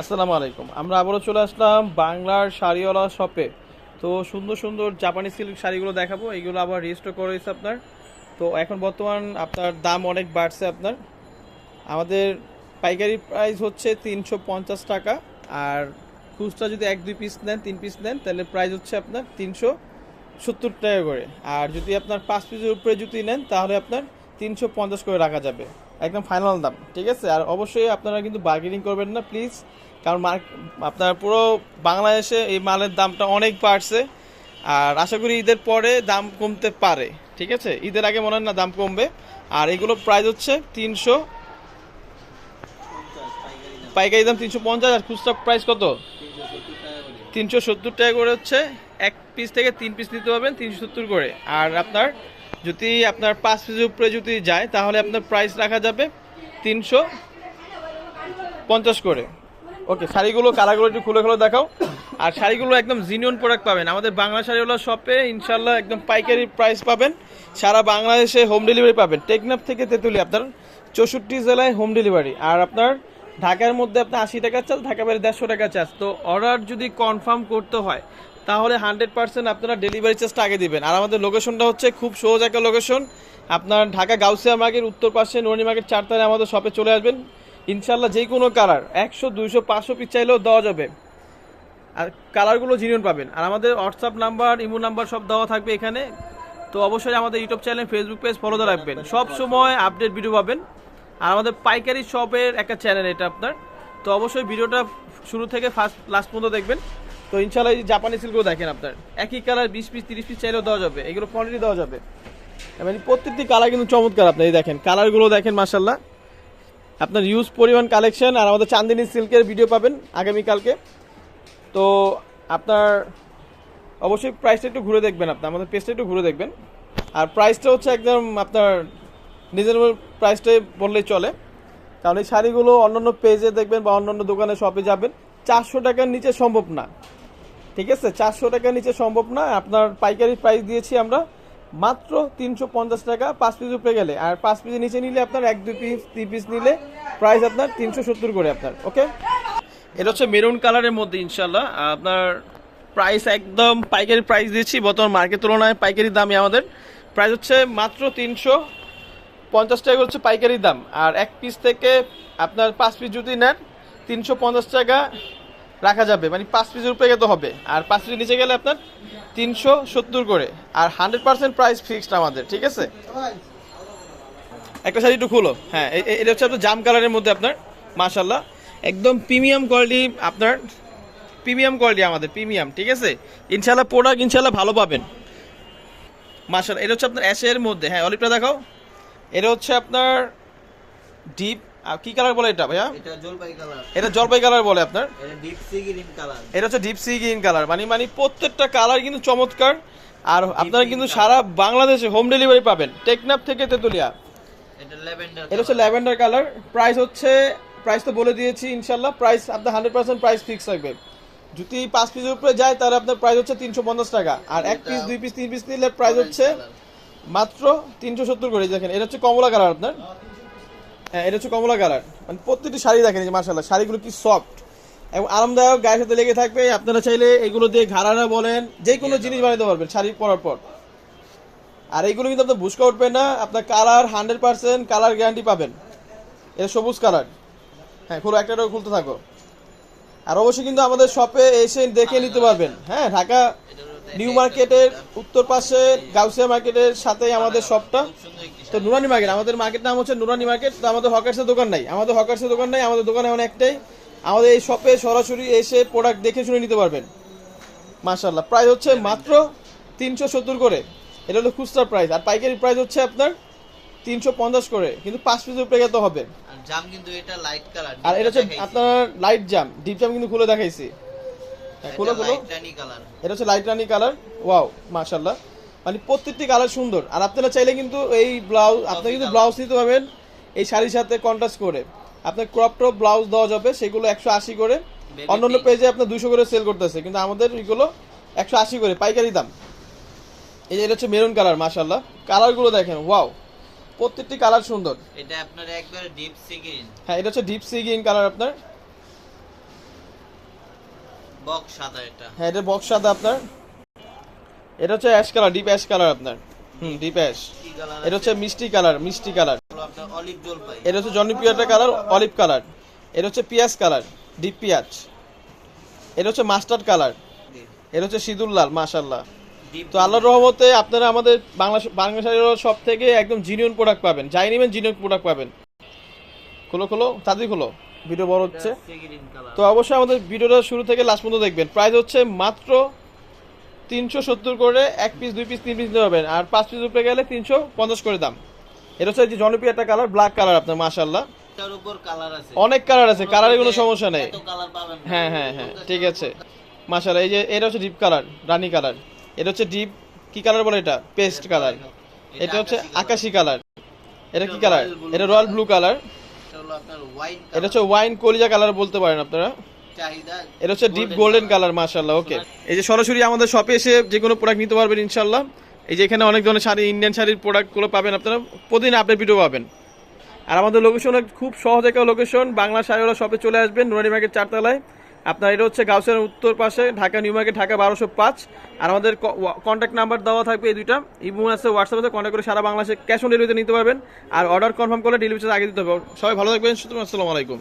আসসালামু আলাইকুম। আমরা আবারও চলে আসলাম বাংলার শাড়িওয়ালা শপে। তো সুন্দর সুন্দর জাপানি সিল্ক শাড়িগুলো দেখাবো এইগুলো আবার রেজিস্টার করে রয়েছে আপনার। তো এখন বর্তমান আপনার দাম অনেক বাড়ছে আপনার। আমাদের পাইকারি প্রাইস হচ্ছে তিনশো পঞ্চাশ টাকা, আর খুচরা যদি এক দুই পিস নেন, তিন পিস নেন, তাহলে প্রাইস হচ্ছে আপনার তিনশো সত্তর টাকা করে। আর যদি আপনার পাঁচ পিসের উপরে যদি নেন, তাহলে আপনার তিনশো পঞ্চাশ করে রাখা যাবে। একদম ফাইনাল দাম, ঠিক আছে? আর অবশ্যই আপনারা কিন্তু বার্গেনিং করবেন না প্লিজ কারণ আপনার পুরো বাংলাদেশে এই মালের দামটা অনেক বাড়ছে, আর আশা করি ঈদের পরে দাম কমতে পারে, ঠিক আছে? ঈদের আগে মনে হয় না দাম কমবে, আর এগুলো প্রাইস হচ্ছে তিনশো পাইকারি দাম তিনশো পঞ্চাশ, আর খুচরা প্রাইস কত? তিনশো সত্তর টাকা করে হচ্ছে, এক পিস থেকে তিন পিস নিতে পারবেন, তিনশো সত্তর করে, আর আপনার যদি আপনার পাঁচ পিসের উপরে যদি যায় তাহলে আপনার প্রাইস রাখা যাবে তিনশো পঞ্চাশ করে। ওকে শাড়িগুলো কালারগুলো একটু খুলে খুলে দেখাও। আর শাড়িগুলো একদম জিনিয়ন প্রোডাক্ট পাবেন। আমাদের বাংলা শাড়িওয়ালা শপে ইনশাল্লাহ একদম পাইকারি প্রাইস পাবেন। সারা বাংলাদেশে হোম ডেলিভারি পাবেন। টেকনাফ থেকে তেঁতুলি আপনার চৌষট্টি জেলায় হোম ডেলিভারি আর আপনার ঢাকার মধ্যে আপনার আশি টাকা চার্জ ঢাকা বাইরে দেড়শো টাকা চার্জ তো অর্ডার যদি কনফার্ম করতে হয় তাহলে হান্ড্রেড পার্সেন্ট আপনারা ডেলিভারি চার্জটা আগে দিবেন। আর আমাদের লোকেশনটা হচ্ছে খুব সহজ একটা লোকেশন আপনার ঢাকা গাউসিয়া মার্কেট, উত্তর পাশে নরনি মার্কেট চারটায় আমাদের শপে চলে আসবেন। ইনশাল্লাহ যে কোনো কালার একশো, দুইশো, পাঁচশো পিস চাইলেও দেওয়া যাবে। আর কালারগুলো জিনিয়ন পাবেন। আর আমাদের হোয়াটসঅ্যাপ নাম্বার ইমো নাম্বার সব দেওয়া থাকবে এখানে। তো অবশ্যই আমাদের ইউটিউব চ্যানেল ফেসবুক পেজ ফলোতে রাখবেন। সব সময় আপডেট ভিডিও পাবেন। আর আমাদের পাইকারি শপের একটা চ্যানেল এটা আপনার। তো অবশ্যই ভিডিওটা শুরু থেকে ফার্স্ট লাস্ট পর্যন্ত দেখবেন। তো ইনশাল্লাহ এই জাপানি সিল্কগুলো দেখেন আপনার, একই কালার বিশ পিস তিরিশ পিস চাইলেও দেওয়া যাবে। এগুলো কোয়ান্টিটি দেওয়া যাবে। মানে প্রত্যেকটি কালার কিন্তু চমৎকার আপনার, এই দেখেন কালারগুলো দেখেন মাসাল্লাহ আপনার ইউজ পরিমাণ কালেকশন আর আমাদের চান্দিনী সিল্কের ভিডিও পাবেন আগামীকালকে। তো আপনার অবশ্যই প্রাইসটা একটু ঘুরে দেখবেন আপনার আমাদের পেজটা একটু ঘুরে দেখবেন। আর প্রাইসটা হচ্ছে একদম আপনার রিজনেবল প্রাইসটাই বললেই চলে। কারণ এই শাড়িগুলো অন্যান্য পেজে দেখবেন বা অন্যান্য দোকানে শপে যাবেন, চারশো টাকার নিচে সম্ভব না। ঠিক আছে, চারশো টাকার নিচে সম্ভব না। আপনার পাইকারি প্রাইস দিয়েছি আমরা মাত্র তিনশো পঞ্চাশ টাকা পাঁচ পিস উপরে গেলে। আর পাঁচ পিসের নিচে নিলে আপনার এক, দুই পিস তিন পিস নিলে প্রাইস আপনার তিনশো সত্তর করে আপনার ওকে এটা হচ্ছে মেরুন কালারের মধ্যে ইনশাল্লাহ আপনার প্রাইস একদম পাইকারি প্রাইস দিয়েছি, বর্তমান মার্কেট তুলনায় পাইকারি দামই আমাদের। প্রাইস হচ্ছে মাত্র তিনশো পঞ্চাশ টাকা হচ্ছে পাইকারি দাম। আর এক পিস থেকে আপনার পাঁচ পিস যদি নেন, তিনশো পঞ্চাশ টাকা রাখা যাবে। মানে পাঁচ পিসের উপরে তো হবে। আর পাঁচ পিসের নিচে গেলে আপনার তিনশো সত্তর করে। আর হান্ড্রেড পার্সেন্ট প্রাইস ফিক্সড আমাদের, ঠিক আছে? একটা শাড়ি একটু খুলো। হ্যাঁ এটা হচ্ছে আপনার জাম কালারের মধ্যে আপনার মাশাল্লাহ একদম প্রিমিয়াম কোয়ালিটি আপনার প্রিমিয়াম কোয়ালিটি আমাদের প্রিমিয়াম ঠিক আছে? ইনশাল্লাহ প্রোডাক্ট ইনশাল্লাহ ভালো পাবেন। মাশাল্লাহ এটা হচ্ছে আপনার অ্যাশের মধ্যে। হ্যাঁ অলিপটা দেখাও। এটা হচ্ছে আপনার ডিপ কি কালার বলে এটা ভাইয়া? এটা জলপাই কালার এটা জলপাই কালার বলে আপনার? এটা ডিপ সি গ্রিন কালার এটা হচ্ছে ডিপ সি গ্রিন কালার মানে মানে প্রত্যেকটা কালার কিন্তু চমৎকার। আর আপনারা কিন্তু সারা বাংলাদেশে হোম ডেলিভারি পাবেন। টেকনাফ থেকে তেতুলিয়া। এটা ল্যাভেন্ডার এটা হচ্ছে ল্যাভেন্ডার কালার প্রাইস হচ্ছে প্রাইস তো বলে দিয়েছি ইনশাল্লাহ। প্রাইস আপনার হান্ড্রেড পার্সেন্ট প্রাইস ফিক্স থাকবে। যদি পাঁচ পিসের উপরে যায় তাহলে আপনার প্রাইস হচ্ছে তিনশো পঞ্চাশ টাকা। আর এক পিস দুই পিস তিন পিস নিলে প্রাইস হচ্ছে মাত্র তিনশো সত্তর করে। দেখেন এটা হচ্ছে কমলা কালার আপনার। হ্যাঁ এটা হচ্ছে কমলা কালার মানে প্রত্যেকটি শাড়ি দেখেন মার্শাল্লাহ শাড়িগুলো কি সফট এবং আরামদায়ক, গায়ের সাথে লেগে থাকবে। আপনারা চাইলে এগুলো দিয়ে ঘাড়ানা বলেন যে কোনো জিনিস বানাতে পারবেন শাড়ি পরার পর। আর এইগুলো কিন্তু আপনার বুসকা উঠবে না, আপনার colour hundred percent colour guarantee পাবেন। এটা সবুজ কালার হ্যাঁ খুলো একটা খুলতে থাকো। আর অবশ্যই কিন্তু আমাদের শপে এসে দেখে নিতে পারবেন। হ্যাঁ ঢাকা নিউ মার্কেটের উত্তর পাশে গাউসিয়া মার্কেটের সাথে আমাদের শপটা তো নুরানি মার্কেট আমাদের মার্কেট নাম হচ্ছে নুরানি মার্কেট তো আমাদের হকার্সের দোকান নাই। আমাদের হকার্সের দোকান নাই আমাদের দোকান এখন একটাই। আমাদের এই শপে সরাসরি এসে প্রোডাক্ট দেখে শুনে নিতে পারবেন। মাশাল্লাহ প্রাইস হচ্ছে মাত্র তিনশো সত্তর করে। এটা হলো খুচরা প্রাইস আর পাইকারি প্রাইস হচ্ছে আপনার তিনশো পঞ্চাশ করে। কিন্তু পাঁচ পিসের উপরে তো হবে। আর জাম কিন্তু এটা লাইট কালার আর এটা হচ্ছে আপনার লাইট জাম ডিপ জাম কিন্তু খুলে দেখাইছি। খুলো এটা হচ্ছে লাইট রানি কালার ওয়াও মাশাল্লাহ মানে প্রত্যেকটি কালার সুন্দর। আর আপনারা চাইলে কিন্তু এই ব্লাউজ কিন্তু ব্লাউজ নিতে পারবেন এই শাড়ির সাথে কন্ট্রাস্ট করে। আপনার ক্রপ টপ ব্লাউজ দেওয়া যাবে সেগুলো একশো আশি করে। অন্যান্য পেজে আপনার দুশো করে সেল করতেছে কিন্তু আমাদের এগুলো একশো আশি করে পাইকারি দাম। এই এটা হচ্ছে মেরুন কালার মাশাল্লাহ কালারগুলো দেখেন ওয়াও প্রত্যেকটি কালার সুন্দর। এটা আপনার একবার ডিপ সি গ্রিন হ্যাঁ এটা হচ্ছে ডিপ সি গ্রিন কালার আপনার। বক্স সাদা এটা। হ্যাঁ এটা বক্স সাদা আপনার। এটা হচ্ছে ash colour deep ash colour আপনার। হুম ডিপ অ্যাশ। এটা হচ্ছে মিষ্টি কালার মিষ্টি কালার। এটা হচ্ছে জনপ্রিয় একটা কালার অলিভ কালার। এটা হচ্ছে পেঁয়াজ কালার ডিপ পেঁয়াজ। এটা হচ্ছে মাস্টার্ড কালার। এটা হচ্ছে সিঁদুর লাল মাশাল্লাহ তো আল্লাহর রহমতে আপনারা আমাদের বাংলা বাংলাদেশের সব থেকে একদম জিনিয়ন প্রোডাক্ট পাবেন। যাই নেবেন জিনিয়ন প্রোডাক্ট পাবেন। খোলো খোলো তাড়াতাড়ি খোলো। ভিডিও বড় হচ্ছে। তো অবশ্যই আমাদের ভিডিওটা শুরু থেকে লাস্ট পর্যন্ত দেখবেন। প্রাইস হচ্ছে মাত্র তিনশো সত্তর করে এক পিস দুই পিস তিন পিস নিতে পারবেন। আর পাঁচ পিস উপরে গেলে তিনশো পঞ্চাশ করে দাম। এটা হচ্ছে যে জনপ্রিয় একটা কালার ব্ল্যাক কালার আপনার মাশাল্লাহ অনেক কালার আছে কালারের কোনো সমস্যা নেই। হ্যাঁ হ্যাঁ হ্যাঁ ঠিক আছে। মাশাল্লাহ এই যে এটা হচ্ছে ডিপ কালার রানী কালার এটা হচ্ছে ডিপ কি কালার বলে এটা? পেস্ট কালার এটা হচ্ছে আকাশি কালার এটা কি কালার এটা রয়্যাল ব্লু কালার এটা হচ্ছে ওয়াইন কলিজা কালার বলতে পারেন আপনারা। এটা হচ্ছে ডিপ গোল্ডেন কালার মাশাআল্লাহ ওকে এই যে সরাসরি আমাদের শপে এসে যে কোনো প্রোডাক্ট নিতে পারবেন ইনশাল্লাহ এই যে এখানে অনেক ধরনের শাড়ি ইন্ডিয়ান শাড়ির প্রোডাক্টগুলো পাবেন আপনারা। প্রতিদিন আপডেট ভিডিও পাবেন। আর আমাদের লোকেশন খুব সহজ একটা লোকেশন বাংলা শাড়িওয়ালা শপে চলে আসবেন নোয়ারি মার্কেট চারতলায়। আপনার এটা হচ্ছে গাউসের উত্তর পাশে, ঢাকা, নিউ মার্কেট ঢাকা, বারোশো পাঁচ। আর আমাদের কন্ট্যাক্ট নাম্বার দেওয়া থাকবে এই দুইটা। ইমো আছে হোয়াটসঅ্যাপ আছে কন্ট্যাক্ট করে সারা বাংলাদেশে ক্যাশ অন ডেলিভারিতে নিতে পারবেন। আর অর্ডার কনফার্ম করলে ডেলিভারি আগে দিতে হবে। সবাই ভালো থাকবেন সুতরাং আসসালামু আলাইকুম।